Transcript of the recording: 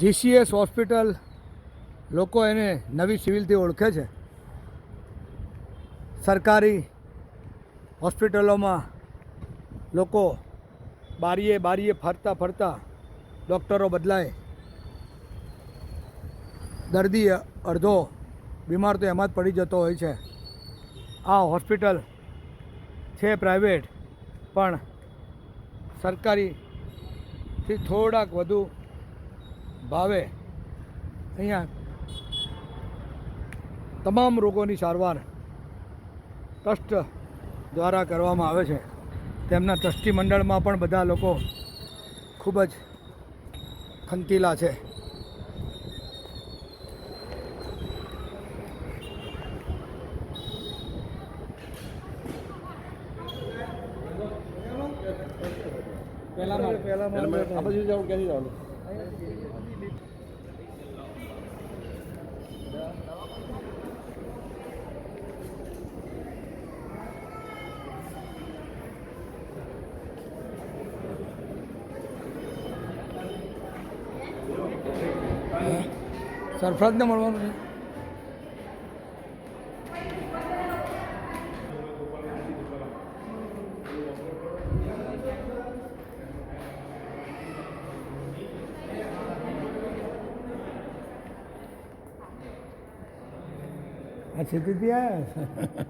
GCS hospital લોકો એને નવી સિવિલથી ઓળખે છે. સરકારી હોસ્પિટલોમાં લોકો બારીએ બારીએ ફરતા ફરતા ડૉક્ટરો બદલાય. દર્દી અડધો બીમાર તો એમાં જ પડી જતો હોય છે. આ હોસ્પિટલ છે પ્રાઇવેટ, પણ સરકારીથી થોડાક વધુ ભાવે. અહીંયા તમામ રોગોની સારવાર ટ્રસ્ટ દ્વારા કરવામાં આવે છે. તેમના ટ્રસ્ટી મંડળમાં પણ બધા લોકો ખૂબ જ ખંતીલા છે. પહેલા પહેલા આ બાજુ જવું ક્યાંથી જવાનું? सरफराज ने म्हणून છે આ સીધી આવ્યા